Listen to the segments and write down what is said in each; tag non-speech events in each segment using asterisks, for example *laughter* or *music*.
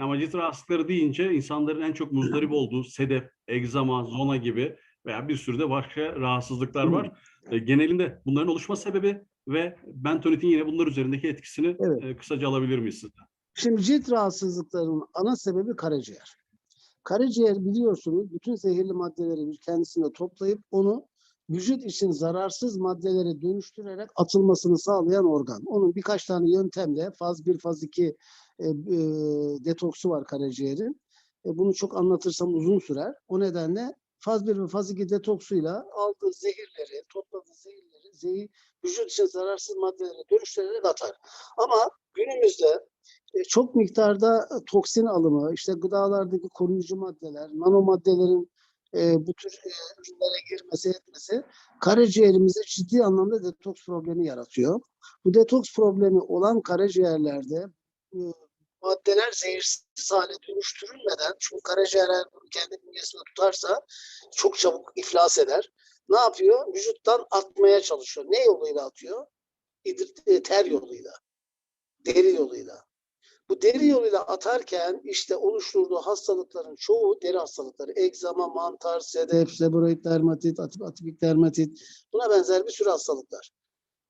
Ama cilt rahatsızlıkları deyince insanların en çok muzdarip *clears throat* olduğu sedef, egzama, zona gibi veya bir sürü de başka rahatsızlıklar var. E, genelinde bunların oluşma sebebi ve bentonitin yine bunlar üzerindeki etkisini Evet. e, kısaca alabilir miyiz sizden? Şimdi cilt rahatsızlıklarının ana sebebi karaciğer. Karaciğer biliyorsunuz bütün zehirli maddeleri kendisinde toplayıp onu vücut için zararsız maddelere dönüştürerek atılmasını sağlayan organ. Onun birkaç tane yöntemle faz 1, faz 2 e, e, detoksu var karaciğerin. E, bunu çok anlatırsam uzun sürer. O nedenle faz 1 ve faz 2 detoksuyla aldığı zehirleri, topladığı zehirleri zehir, vücut için zararsız maddelere dönüştürerek atar. Ama günümüzde e, çok miktarda toksin alımı, işte gıdalardaki koruyucu maddeler, nanomaddelerin e, bu tür e, ürünlere girmesi etmesi karaciğerimize ciddi anlamda detoks problemi yaratıyor. Bu detoks problemi olan karaciğerlerde e, maddeler zehirsiz hale dönüştürülmeden çünkü karaciğerler bunu kendi bünyesinde tutarsa çok çabuk iflas eder. Ne yapıyor? Vücuttan atmaya çalışıyor. Ne yoluyla atıyor? Ter yoluyla. Deri yoluyla. Bu deri yoluyla atarken işte oluşturduğu hastalıkların çoğu deri hastalıkları. Egzama, mantar, sedef, seboroid dermatit, atip, atipik dermatit buna benzer bir sürü hastalıklar.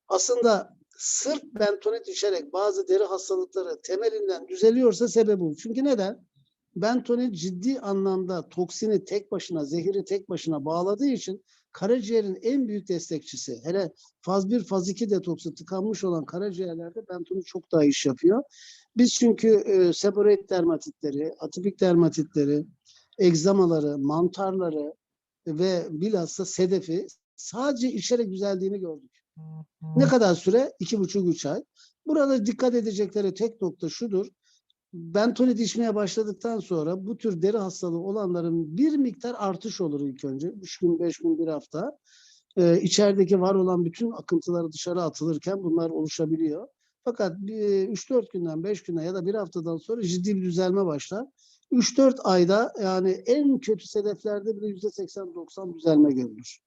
Aslında sırf bentonit içerek bazı deri hastalıkları temelinden düzeliyorsa sebebi bu. Çünkü neden? Bentonit ciddi anlamda toksini tek başına, zehiri tek başına bağladığı için karaciğerin en büyük destekçisi. Hele faz 1, faz 2 detoksu tıkanmış olan karaciğerlerde bentonit çok daha iş yapıyor. Biz çünkü e, seboroid dermatitleri, atipik dermatitleri, egzamaları, mantarları ve bilhassa sedefi sadece içerek düzeldiğini gördük. Ne kadar süre? İki buçuk, üç ay. Burada dikkat edecekleri tek nokta şudur. Bentonit içmeye başladıktan sonra bu tür deri hastalığı olanların bir miktar artış olur ilk önce. Üç gün, beş gün, bir hafta. Ee, içerideki var olan bütün akıntıları dışarı atılırken bunlar oluşabiliyor. Fakat 3-4 günden, 5 günden ya da bir haftadan sonra ciddi bir düzelme başlar. 3-4 ayda yani en kötü sedeflerde bile %80-90 düzelme görülür.